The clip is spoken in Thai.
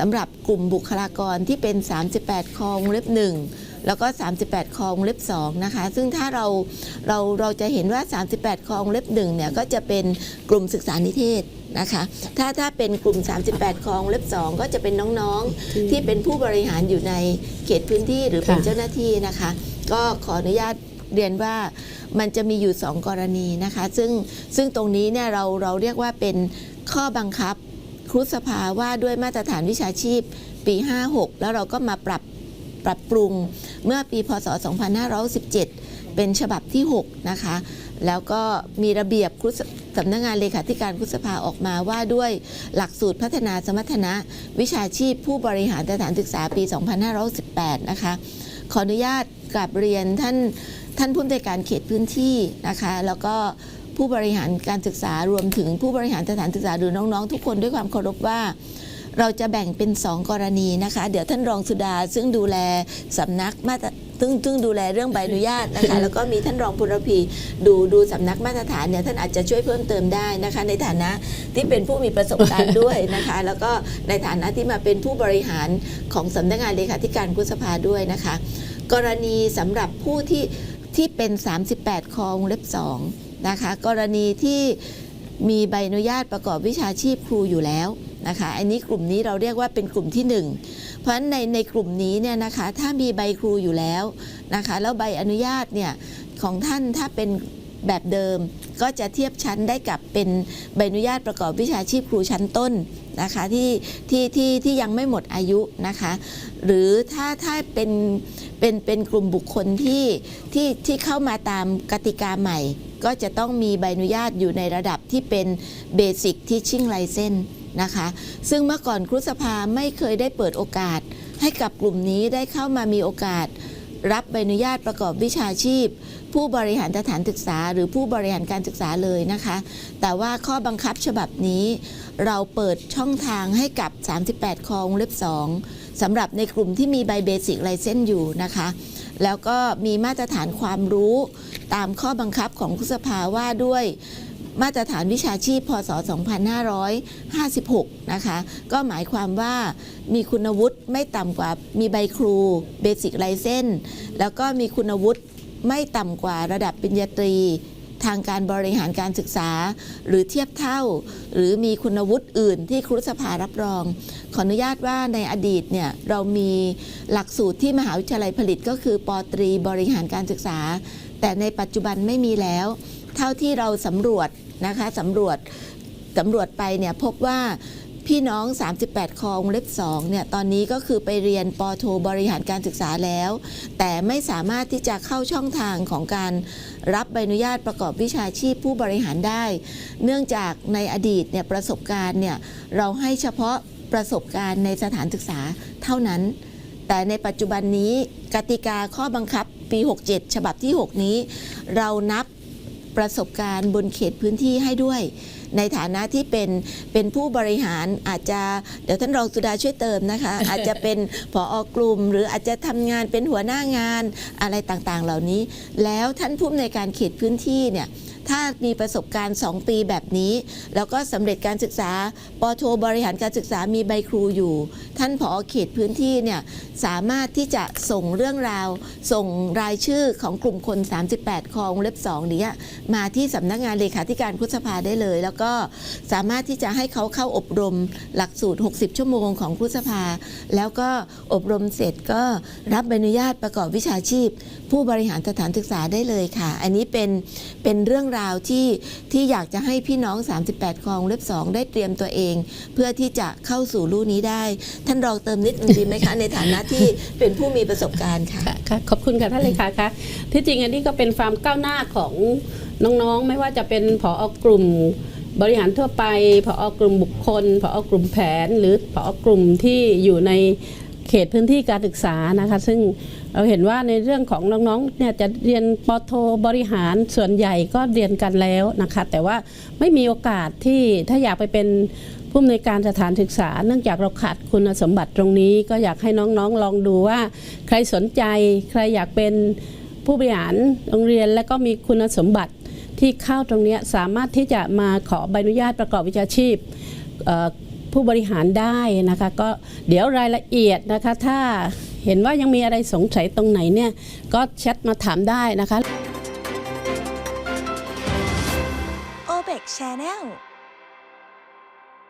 สำหรับกลุ่มบุคลากรที่เป็น 38 คองเล็บ 1 แล้วก็ 38 คองเล็บ 2 นะคะ ซึ่งถ้าเราเราเราจะเห็นว่า 38 คองเล็บ 1 เนี่ย ก็จะเป็นกลุ่มศึกษานิเทศนะคะ ถ้าถ้าเป็นกลุ่ม 38 คองเล็บ 2 ก็จะเป็นน้องๆ ที่เป็นผู้บริหารอยู่ในเขตพื้นที่หรือเป็นค่ะเจ้าหน้าที่นะคะ ก็ขออนุญาตเรียนว่ามันจะมีอยู่ 2 กรณีนะคะ ซึ่งซึ่งตรงนี้เนี่ยเราเราเรียกว่าเป็นข้อบังคับ ครุสภาว่าด้วยมาตรฐานวิชาชีพปี 56 แล้วเราก็มาปรับปรับปรุงเมื่อปีพศ 2517 เป็นฉบับที่ 6 นะคะ แล้วก็มีระเบียบครุสสำนักงานเลขาธิการครุสภาออกมาว่าด้วยหลักสูตรพัฒนาสมรรถนะ วิชาชีพผู้บริหารสถานศึกษาปี 2518 นะคะ ขออนุญาตกลับเรียนท่านท่านผู้อำนวยการเขตพื้นที่นะคะ แล้วก็ ผู้บริหารการศึกษารวมถึงผู้บริหารสถานศึกษาหรือน้องๆ ทุกคนด้วยความเคารพว่า เราจะแบ่งเป็น 2 กรณีนะคะ เดี๋ยวท่านรองสุดาซึ่งดูแลสำนักมาตรซึ่งซึ่งดูแลเรื่องใบอนุญาตนะคะ แล้วก็มีท่านรองพุรพีดูดูสำนักมาตรฐานเนี่ยท่านอาจจะช่วยเพิ่มเติมได้นะคะ ในฐานะที่เป็นผู้มีประสบการณ์ด้วยนะคะ แล้วก็ในฐานะที่มาเป็นผู้บริหารของสำนักงานเลขาธิการกุสภาด้วยนะคะ กรณีสำหรับผู้ที่ที่เป็น 38 คองเล็บ 2 นะคะ กรณีที่มีใบอนุญาตประกอบวิชาชีพครูอยู่แล้วนะคะ อันนี้กลุ่มนี้เราเรียกว่าเป็นกลุ่มที่ 1 เพราะฉะนั้นในในกลุ่มนี้เนี่ยนะคะถ้ามีใบครูอยู่แล้วนะคะแล้วใบอนุญาตเนี่ยของท่านถ้าเป็นแบบเดิมก็จะเทียบชั้นได้กับเป็นใบอนุญาตประกอบวิชาชีพครูชั้นต้นนะคะที่ที่ที่ที่ยังไม่หมดอายุนะคะ หรือถ้าถ้าเป็นเป็นเป็นกลุ่มบุคคลที่ที่ที่เข้ามาตามกติกาใหม่ ก็จะต้องมีใบอนุญาตอยู่ในระดับที่เป็น Basic Teaching License นะคะ ซึ่งเมื่อก่อนครุสภาไม่เคยได้เปิดโอกาส ให้กับกลุ่มนี้ได้เข้ามามีโอกาส รับใบอนุญาตประกอบวิชาชีพ ผู้บริหารสถานศึกษา หรือผู้บริหารการศึกษาเลยนะคะ แต่ว่าข้อบังคับฉบับนี้เราเปิดช่องทางให้กับ 38 คองเล็บ 2สำหรับในกลุ่มที่มีใบเบสิกไลเซนส์อยู่นะคะ แล้วก็มีมาตรฐานความรู้ตามข้อบังคับของคุสภาว่าด้วยมาตรฐานวิชาชีพ พศ 2556 นะคะ ก็หมายความว่ามีคุณวุฒิไม่ต่ำกว่ามีใบครูเบสิกไลเซนแล้วก็มีคุณวุฒิไม่ต่ำกว่าระดับปริญญาตรี ทางการบริหารการศึกษา หรือเทียบเท่า หรือมีคุณวุฒิอื่นที่ครุสภารับรอง ขออนุญาตว่าในอดีตเนี่ยเรามีหลักสูตรที่มหาวิทยาลัยผลิตก็คือปอตรีบริหารการศึกษา แต่ในปัจจุบันไม่มีแล้ว เท่าที่เราสำรวจนะคะสำรวจสำรวจไปเนี่ยพบว่า พี่น้อง 38 คองเล็บ2เนี่ยตอนนี้ก็คือไปเรียนปโทบริหารการศึกษาแล้ว แต่ไม่สามารถที่จะเข้าช่องทางของการรับใบอนุญาตประกอบวิชาชีพผู้บริหารได้ เนื่องจากในอดีตเนี่ยประสบการณ์เนี่ยเราให้เฉพาะประสบการณ์ในสถานศึกษาเท่านั้น แต่ในปัจจุบันนี้กติกาข้อบังคับปี 67 ฉบับที่ 6 นี้ เรานับ ประสบการณ์บนเขตพื้นที่ให้ด้วย ในฐานะที่เป็นเป็นผู้บริหารอาจจะเดี๋ยวท่านรองสุดาช่วยเติมนะคะ อาจจะเป็นผออกลุ่ม หรืออาจจะทำงานเป็นหัวหน้างานอะไรต่างๆ เหล่านี้ แล้วท่านผู้อำนวยการเขตพื้นที่เนี่ยถ้ามีประสบการณ์ 2 ปีแบบนี้ แล้วก็สำเร็จการศึกษาปอโทบริหารการศึกษามีใบครูอยู่ ท่านผอเขตพื้นที่เนี่ยสามารถที่จะส่งเรื่องราว ส่งรายชื่อของกลุ่มคน 38 คองเล็บ2นี้มาที่สำนักงานเลขาธิการพุทธสภาได้เลย แล้วก็สามารถที่จะให้เขาเข้าอบรมหลักสูตร 60 ชั่วโมงของพุทธสภา แล้วก็อบรมเสร็จก็รับใบอนุญาตประกอบวิชาชีพ ผู้บริหารสถานศึกษาได้เลยค่ะ อันนี้เป็นเป็นเรื่องราวที่ที่อยากจะให้พี่น้อง 38 คองเล็บ2ได้เตรียมตัวเอง เพื่อที่จะเข้าสู่ลู่นี้ได้ท่านรองเติมนิดดีไหมคะ ในฐานะที่เป็นผู้มีประสบการณ์ค่ะค่ะขอบคุณค่ะท่านเลขาค่ะที่จริงอันนี้ก็เป็นความก้าวหน้าของน้องๆ ไม่ว่าจะเป็นผอกลุ่มบริหารทั่วไปผอกลุ่มบุคคลผอกลุ่มแผน หรือผอกลุ่มที่อยู่ในเขตพื้นที่การศึกษานะคะ ซึ่งเราเห็นว่าในเรื่องของน้องๆเนี่ยจะเรียนปโทบริหารส่วนใหญ่ก็เรียนกันแล้วนะคะ แต่ว่าไม่มีโอกาสที่ถ้าอยากไปเป็น ผู้อำนวยการสถานศึกษา เนื่องจากเราขาดคุณสมบัติตรงนี้ ก็อยากให้น้องๆลองดูว่า ใครสนใจ ใครอยากเป็นผู้บริหารโรงเรียน และก็มีคุณสมบัติที่เข้าตรงนี้สามารถที่จะมาขอใบอนุญาตประกอบวิชาชีพผู้บริหารได้นะคะก็เดี๋ยวรายละเอียดนะคะ ถ้าเห็นว่ายังมีอะไรสงสัยตรงไหนเนี่ย ก็แชทมาถามได้นะคะโอเบกชาแนล